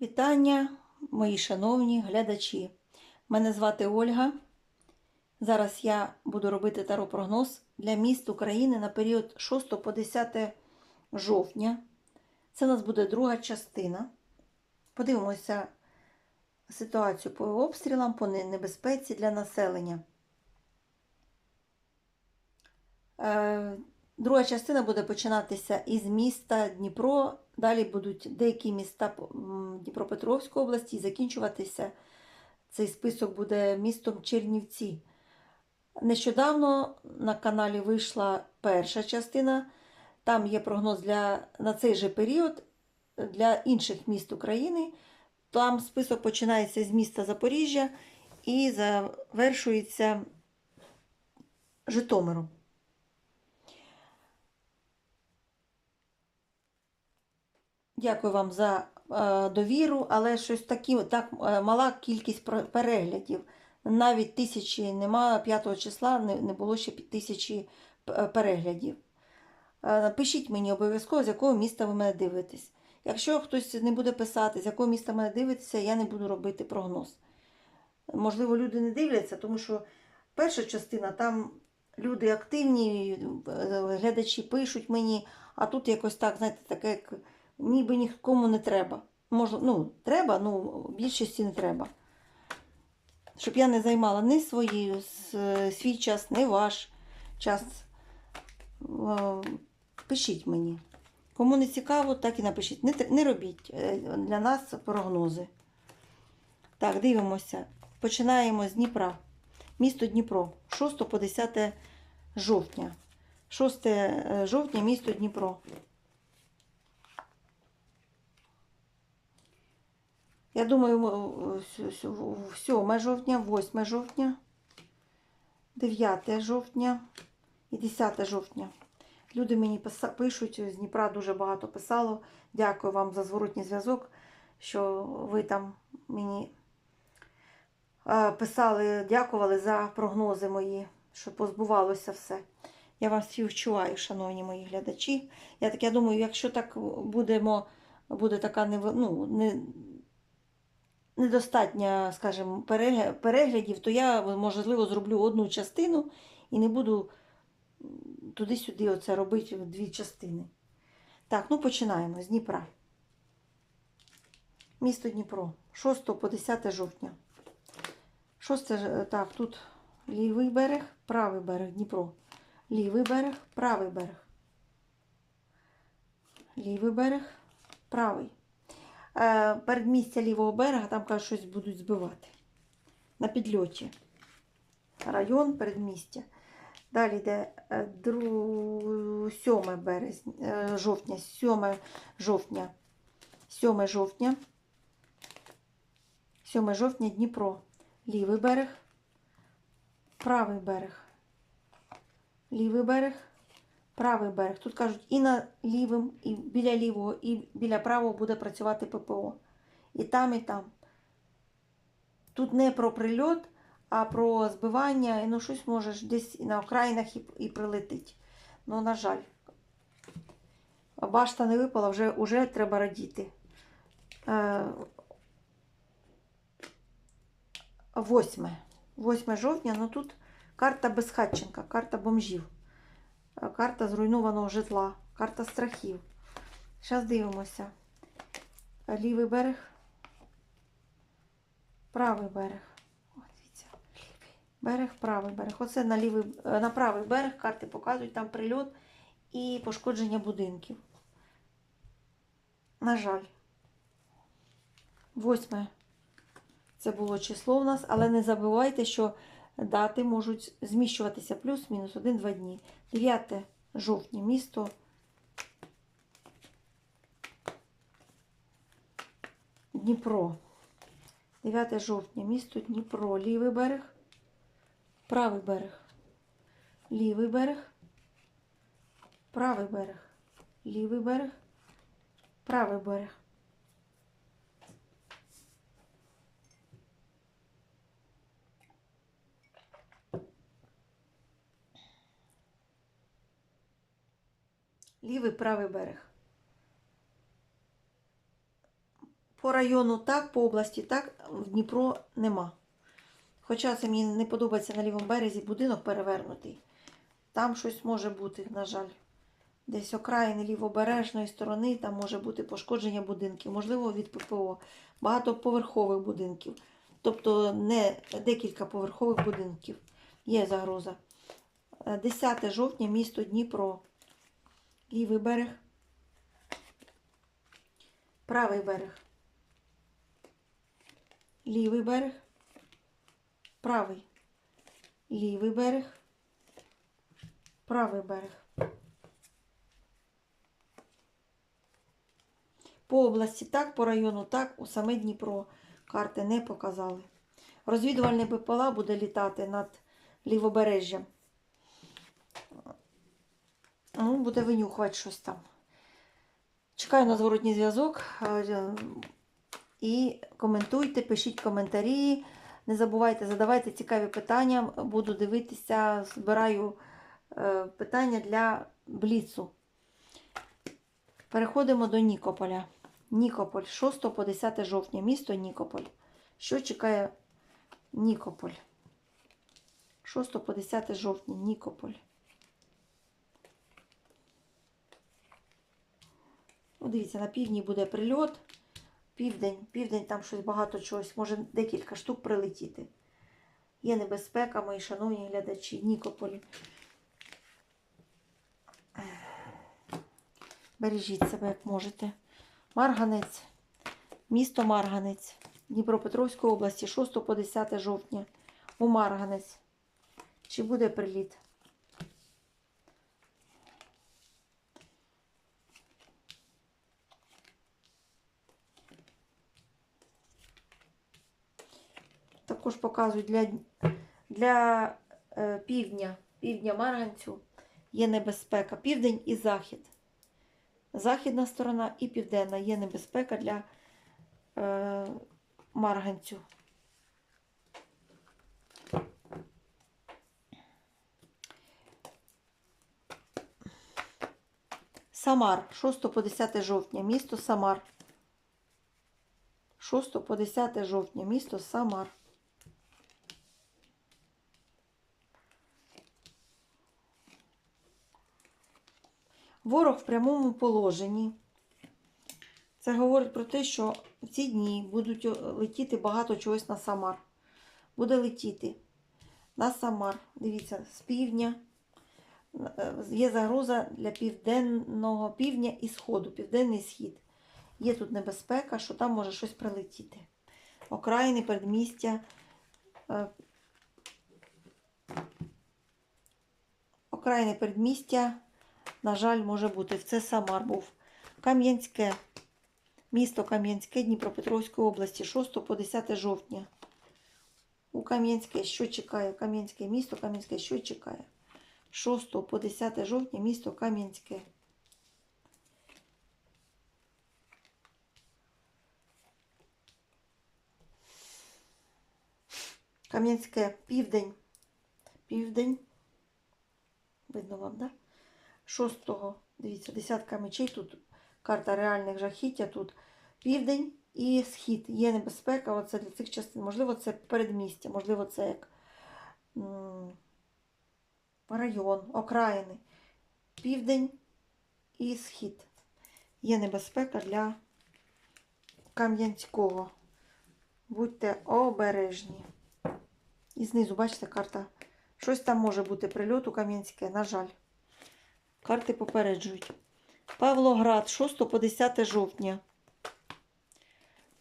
Вітання, мої шановні глядачі. Мене звати Ольга. Зараз я буду робити таропрогноз для міст України на період 6 по 10 жовтня. Це у нас буде друга частина. Подивимося ситуацію по обстрілам, по небезпеці для населення. Друга частина буде починатися із міста Дніпро. Далі будуть деякі міста Дніпропетровської області і закінчуватися. Цей список буде містом Чернівці. Нещодавно на каналі вийшла перша частина. Там є прогноз для, на цей же період для інших міст України. Там список починається з міста Запоріжжя і завершується Житомиром. Дякую вам за е, довіру, але щось такі, так е, мала кількість переглядів. Навіть тисячі нема 5 числа, не, було ще тисячі переглядів. Е, Пишіть мені обов'язково, з якого міста ви мене дивитесь. Якщо хтось не буде писати, з якого міста мене дивитеся, я не буду робити прогноз. Можливо, люди не дивляться, тому що перша частина там люди активні, глядачі пишуть мені, а тут якось так, знаєте, таке, як ніби нікому не треба. Може, ну, треба, ну, більшості не треба. Щоб я не займала ні свої, свій час, ні ваш час. Е, Пишіть мені. Кому не цікаво, так і напишіть. Не, не робіть е, для нас прогнози. Так, дивимося. Починаємо з Дніпра. Місто Дніпро. 6 по 10 жовтня. 6 е, жовтня, місто Дніпро. Я думаю, 7 жовтня, 8 жовтня, 9 жовтня і 10 жовтня. Люди мені пишуть, з Дніпра дуже багато писало. Дякую вам за зворотній зв'язок, що ви там мені е, писали, дякували за прогнози мої, що позбувалося все. Я вам співчуваю, шановні мої глядачі. Я так я думаю, якщо так будемо, буде така нев- ну, не, недостатньо, скажімо, переглядів, то я, можливо, зроблю одну частину і не буду туди-сюди оце робити дві частини. Так, ну починаємо з Дніпра. Місто Дніпро. 6 по 10 жовтня. 6, так, тут лівий берег, правий берег Дніпро. Лівий берег, правий берег. Лівий берег, правий. Е, передмістя лівого берега, там кажуть, щось будуть збивати. На підльоті. Район передмістя. Далі йде е, 7 березня, е, жовтня, 7 жовтня, 7 жовтня, 7 жовтня Дніпро. Лівий берег, правий берег. Лівий берег, правий берег. Тут кажуть, і на лівим, і біля лівого, і біля правого буде працювати ППО. І там, і там. Тут не про прильот, а про збивання, ну щось може ж десь на окраїнах і, і прилетить. Ну, на жаль. Башта не випала, вже, вже треба радіти. Е, 8. 8 жовтня, ну тут карта безхатченка, карта бомжів. Е, Карта зруйнованого житла, карта страхів. Зараз дивимося. Лівий берег, правий берег. О. Берег, правий берег. Оце на, лівий, е, на правий берег карти показують там прильот і пошкодження будинків. На жаль. Восьме. Це було число у нас, але не забувайте, що дати можуть зміщуватися плюс-мінус один-два дні. 9 жовтня місто. Дніпро. 9 жовтня місто Дніпро. Лівий берег, правий берег. Лівий берег, правий берег. Лівий берег, правий берег. Лівий правий берег. По району так, по області так, в Дніпро нема. Хоча це мені не подобається на лівому березі будинок перевернутий. Там щось може бути, на жаль. Десь окраїни лівобережної сторони, там може бути пошкодження будинків, можливо, від ППО, багатоповерхових будинків. Тобто не декілька поверхових будинків. Є загроза. Е, 10 жовтня, місто Дніпро. Лівий берег. Правий берег. Лівий берег. Правий. Лівий берег. Правий берег. По області так, по району так, у саме Дніпро карти не показали. Розвідувальний БПЛА буде літати над лівобережжям. Ну, буде винюхувати щось там. Чекаю на зворотній зв'язок. е, І коментуйте, пишіть коментарі. Не забувайте, задавайте цікаві питання. Буду дивитися, збираю е, питання для Бліцу. Переходимо до Нікополя. Нікополь, 6 по 10 жовтня, місто Нікополь. Що чекає Нікополь? 6 по 10 жовтня, Нікополь. Ну, дивіться, на півдні буде прильот. Південь, південь там щось багато чогось, може декілька штук прилетіти. Є небезпека, мої шановні глядачі, Нікополі. Бережіть себе, як можете. Марганець, місто Марганець, Дніпропетровської області, 6 по 10 жовтня. У Марганець. Чи буде приліт? Показую для, для е, півдня, півдня Марганцю є небезпека. Південь і захід. Західна сторона і південна є небезпека для е, Марганцю. Самар, 6 по 10 жовтня, місто Самар. 6 по 10 жовтня, місто Самар. Ворог в прямому положенні. Це говорить про те, що в ці дні будуть е, летіти багато чогось на Самар. Буде летіти на Самар. Дивіться, з півдня. Е, Є загроза для південного півдня і сходу, південний схід. Є тут небезпека, що там може щось прилетіти. Окраїни, передмістя. е, Окраїни передмістя, на жаль, може бути. Це Самар був. Кам'янське. Місто Кам'янське Дніпропетровської області 6 по 10 жовтня. У Кам'янське що чекає? Кам'янське місто Кам'янське що чекає? 6 по 10 жовтня місто Кам'янське. Кам'янське південь. Південь. Видно вам, да? 6, дивіться, десятка мечей. Тут карта реальних жахіття. Тут південь і схід. Є небезпека. Оце для цих частин. Можливо, це передмістя, можливо, це як район, окраїни. Південь і схід. Є небезпека для Кам'янського. Будьте обережні. І знизу, бачите, карта. Щось там може бути прильот у Кам'янське, на жаль. Карти попереджують. Павлоград, 6 по 10 жовтня.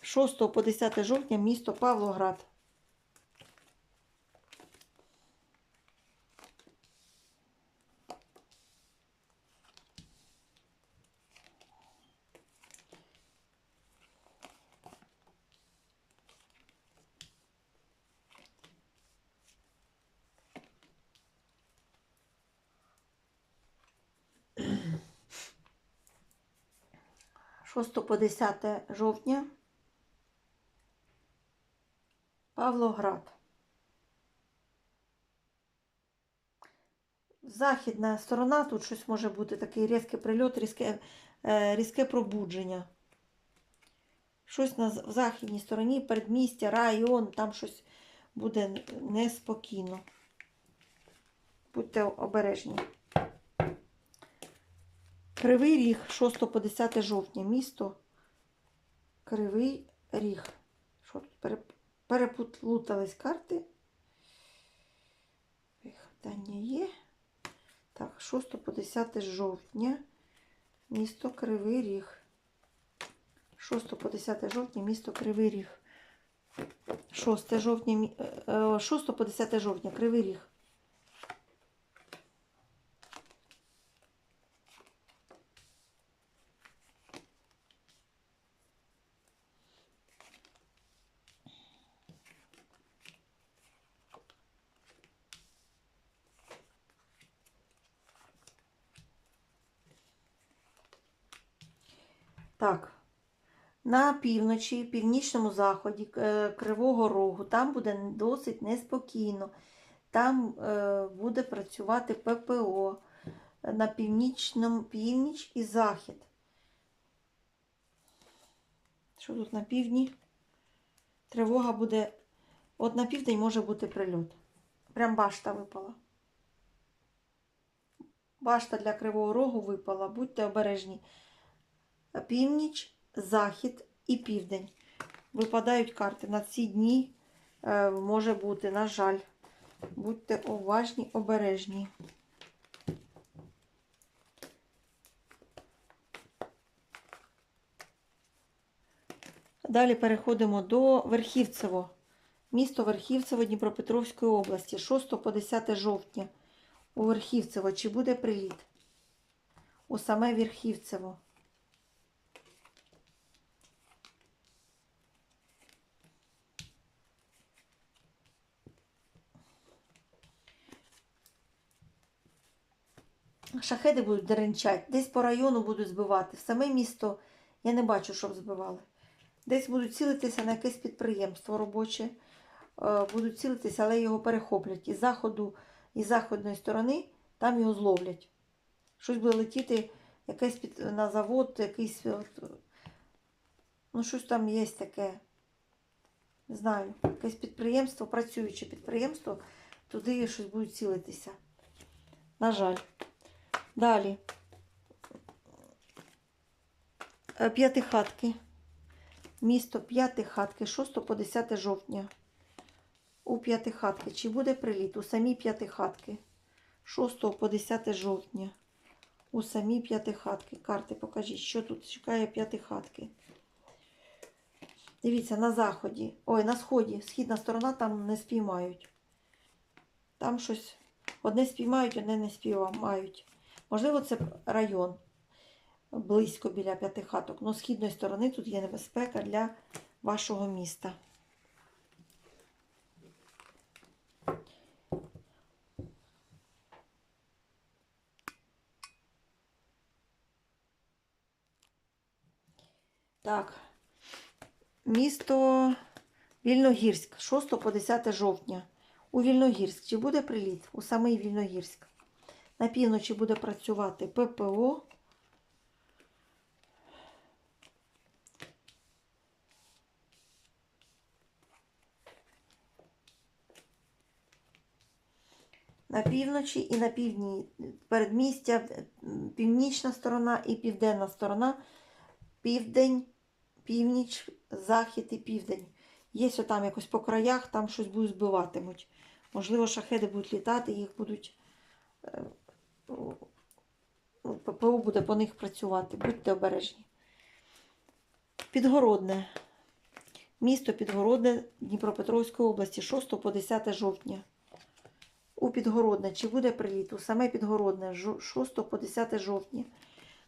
6 по 10 жовтня місто Павлоград. Шосто по 10 жовтня. Павлоград. Західна сторона, тут щось може бути такий різкий прильот, різке, е, різке пробудження. Щось на в західній стороні, передмістя, район, там щось буде неспокійно. Будьте обережні. Кривий Ріг, 6 по 10 жовтня. Місто Кривий Ріг. Що тут? Переплутались карти. Питання є. Так, 6 по 10 жовтня. Місто Кривий Ріг. 6 по 10 жовтня, місто Кривий Ріг. 6 жовтня, мі- е, е, 6 по 10 жовтня, Кривий Ріг. Так. На півночі, північному заході е, Кривого Рогу, там буде досить неспокійно. Там е, буде працювати ППО на північному північ і захід. Що тут на півдні? Тривога буде. От на південь може бути прильот. Прям башта випала. Башта для Кривого Рогу випала. Будьте обережні. Північ, захід і південь. Випадають карти. На ці дні е, може бути, на жаль. Будьте уважні, обережні. Далі переходимо до Верхівцево. Місто Верхівцево Дніпропетровської області. 6 по 10 жовтня. У Верхівцево. Чи буде приліт? У саме Верхівцево. Шахеди будуть деренчати, десь по району будуть збивати. В саме місто я не бачу, щоб збивали. Десь будуть цілитися на якесь підприємство робоче, е, будуть цілитися, але його перехоплять. Із заходу, із заходної сторони там його зловлять. Щось буде летіти якесь під, на завод, якийсь. Ну, щось там є таке. Не знаю, якесь підприємство, працююче підприємство, туди щось будуть цілитися. На жаль. Далі. Е, П'ятихатки. Місто П'ятихатки, 6 по 10 жовтня. У П'ятихатки. Чи буде приліт? У самі П'ятихатки. 6 по 10 жовтня. У самі П'ятихатки. Карти покажіть, що тут чекає П'ятихатки. Дивіться, на заході. Ой, на сході. Східна сторона там не спіймають. Там щось. Одне спіймають, одне не спіймають. Можливо, це район близько біля п'яти хаток. Но з східної сторони тут є небезпека для вашого міста. Так. Місто Вільногірськ, 6 по 10 жовтня. У Вільногірськ. Чи буде приліт? У самий Вільногірськ. На півночі буде працювати ППО. На півночі і на півдні передмістя, північна сторона і південна сторона. Південь, північ, захід і південь. Є там якось по краях, там щось будуть збиватимуть. Можливо, шахеди будуть літати, їх будуть. Е, ну, ППО буде по них працювати. Будьте обережні. Підгородне. Місто Підгородне Дніпропетровської області 6 по 10 жовтня. У Підгородне. Чи буде приліт? У саме Підгородне 6 по 10 жовтня.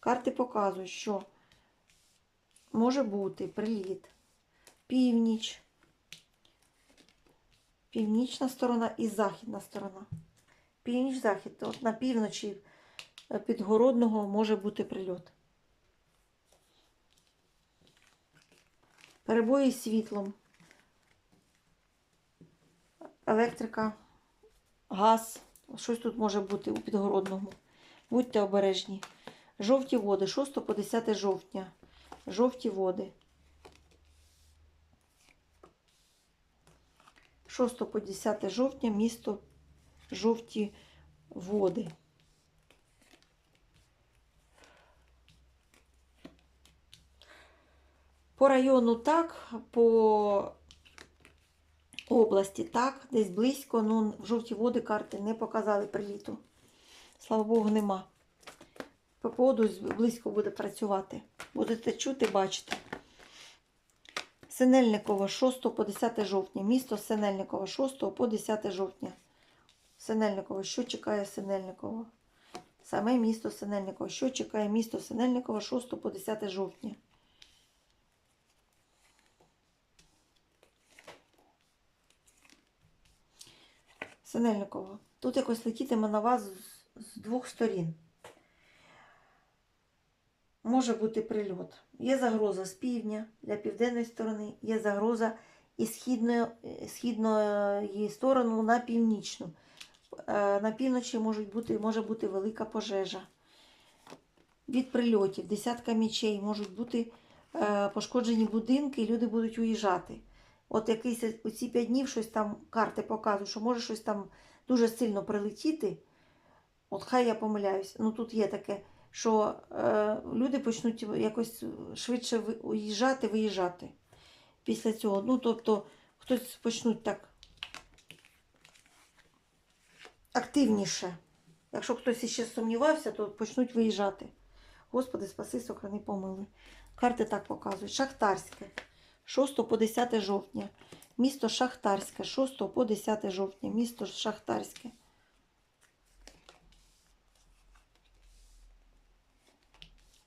Карти показують, що може бути приліт. Північ. Північна сторона і західна сторона північ-захід, от на півночі е, підгородного може бути прильот. Перебої з світлом, електрика, газ. Щось тут може бути у підгородному. Будьте обережні. Жовті води, 6 по 10 жовтня. Жовті води. 6 по 10 жовтня місто Жовті Води. По району так, по області так, десь близько, ну в жовті води карти не показали приліту. Слава Богу, нема. По поводу близько буде працювати. Будете чути, бачити. Синельниково 6 по 10 жовтня. Місто Синельниково 6 по 10 жовтня. Синельниково. Що чекає Синельниково? Саме місто Синельниково. Що чекає місто Синельниково 6 по 10 жовтня? Синельниково. Тут якось летітиме на вас з, двох сторін. Може бути прильот. Є загроза з півдня для південної сторони, є загроза із східної, східної сторони на північну. Е, На півночі можуть бути, може бути велика пожежа. Від прильотів, десятка мічей, можуть бути е, пошкоджені будинки, і люди будуть уїжджати. От якийсь у ці п'ять днів щось там карти показують, що може щось там дуже сильно прилетіти. От хай я помиляюсь. Ну тут є таке, що е, люди почнуть якось швидше уїжджати, виїжджати після цього. Ну, тобто, хтось почнуть так активніше. Якщо хтось іще сумнівався, то почнуть виїжджати. Господи, спаси, сохрани, помили. Карти так показують. Шахтарське. 6 по 10 жовтня. Місто Шахтарське. 6 по 10 жовтня. Місто Шахтарське.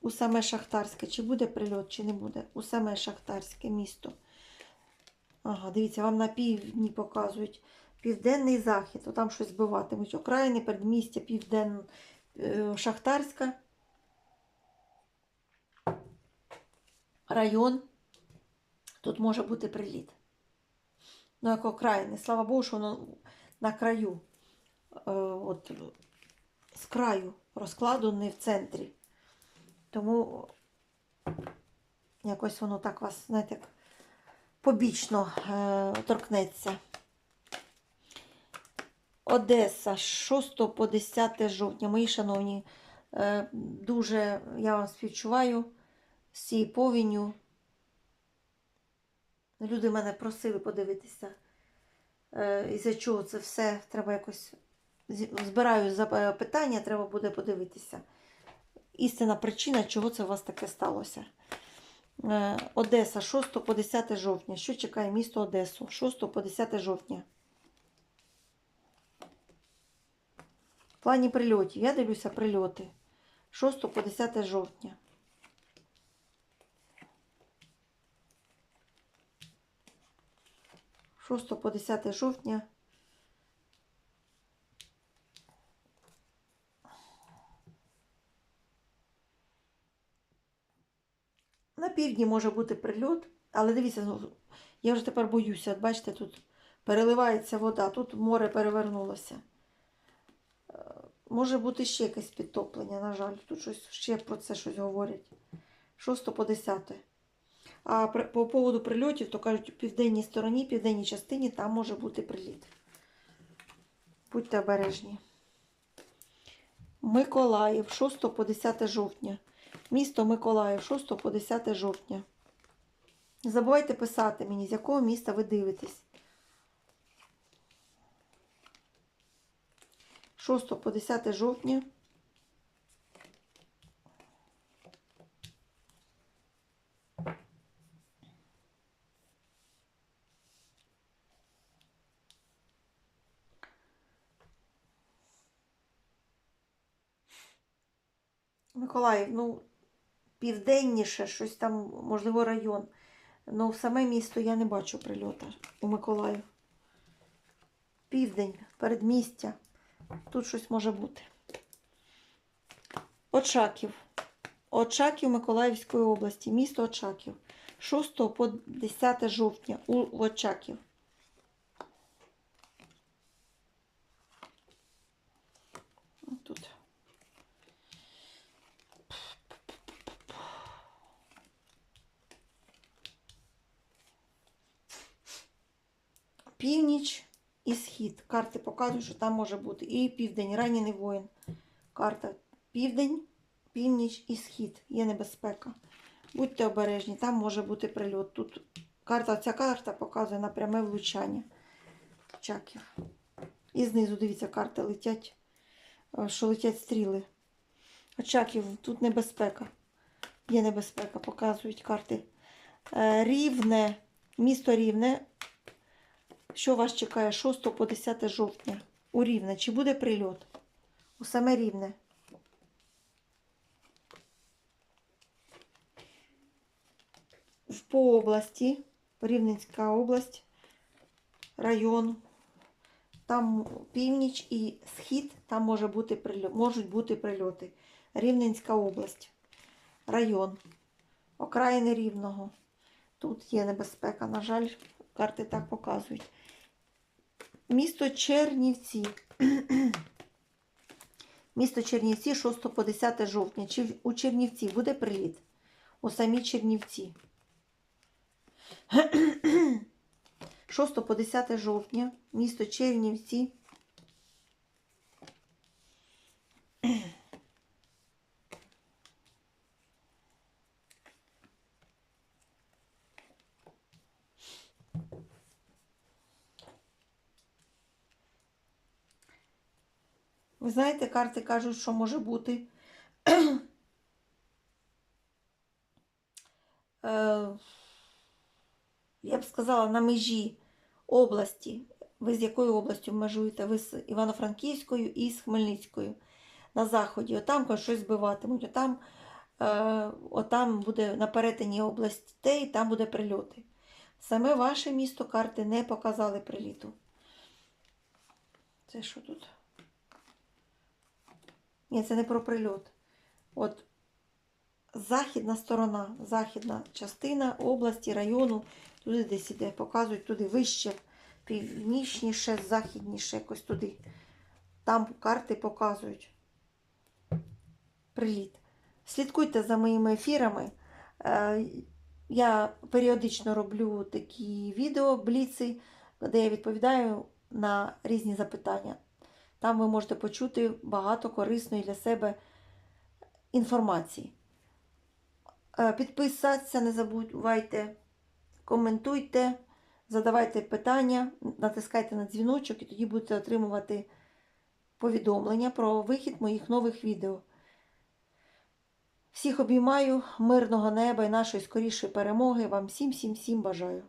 У саме Шахтарське. Чи буде прильот, чи не буде? У саме Шахтарське місто. Ага, дивіться, вам на півдні показують. Південний захід. О, там щось збиватимуть. Окраїни, передмістя, південно е, Шахтарська. Район. Тут може бути приліт. Ну, як окраїни. Слава Богу, що воно на краю. Е, от, з краю розкладу, не в центрі. Тому якось воно так вас, знаєте, побічно е, торкнеться. Одеса, 6 по 10 жовтня. Мої шановні, е, дуже я вам співчуваю з цією повінню. Люди мене просили подивитися, е, із-за чого це все треба якось збираю за- питання, треба буде подивитися. Істинна причина, чого це у вас таке сталося. Е, Одеса, 6 по 10 жовтня. Що чекає місто Одесу? 6 по 10 жовтня. В плані прильотів. Я дивлюся прильоти. 6 по 10 жовтня. Шосто по 10 жовтня. На півдні може бути прильот, але дивіться, ну, я вже тепер боюся. Бачите, тут переливається вода, тут море перевернулося. Може бути ще якесь підтоплення, на жаль. Тут щось ще про це щось говорять. 6 по 10. А по поводу прильотів, то кажуть, у південній стороні, південній частині там може бути приліт. Будьте обережні. Миколаїв, 6 по 10 жовтня. Місто Миколаїв, 6 по 10 жовтня. Не забувайте писати мені, з якого міста ви дивитесь. 6 по 10 жовтня. Миколаїв, ну, південніше, щось там, можливо, район. Ну, в саме місто я не бачу прильота у Миколаїв. Південь, передмістя. Тут щось може бути. Очаків. Очаків Миколаївської області. Місто Очаків. 6 по 10 жовтня у Очаків. Тут. північ і схід. Карти показують, що там може бути. І південь, ранений воїн. Карта південь, північ і схід. Є небезпека. Будьте обережні, там може бути прильот. Тут карта, ця карта показує на пряме влучання чаків. І знизу, дивіться, карти летять, е, що летять стріли. Очаків, тут небезпека. Є небезпека, показують карти. Е, Рівне, місто Рівне. Що вас чекає 6 по 10 жовтня? У Рівне. Чи буде прильот? У саме Рівне. По області, Рівненська область, район, там північ і схід, там може бути прильот, можуть бути прильоти. Рівненська область, район, окраїни Рівного. Тут є небезпека, на жаль, карти так показують. Місто Чернівці. Місто Чернівці 6 по 10 жовтня. Чи у Чернівці буде приліт? У самі Чернівці. 6 по 10 жовтня. Місто Чернівці. Ви знаєте, карти кажуть, що може бути. Е, Я б сказала, на межі області. Ви з якою областю межуєте? Ви з Івано-Франківською і з Хмельницькою на заході. Отам щось збиватимуть. Отам, е, отам буде на перетині областей, там буде прильоти. Саме ваше місто карти не показали приліту. Це що тут? Ні, це не про прильот. От західна сторона, західна частина області, району, туди десь іде, показують туди вище, північніше, західніше, якось туди. Там карти показують приліт. Слідкуйте за моїми ефірами. Е, Я періодично роблю такі відео, бліци, де я відповідаю на різні запитання. Там ви можете почути багато корисної для себе інформації. Е, Підписатися не забувайте, коментуйте, задавайте питання, натискайте на дзвіночок і тоді будете отримувати повідомлення про вихід моїх нових відео. Всіх обіймаю, мирного неба і нашої скорішої перемоги. Вам всім всім всім бажаю.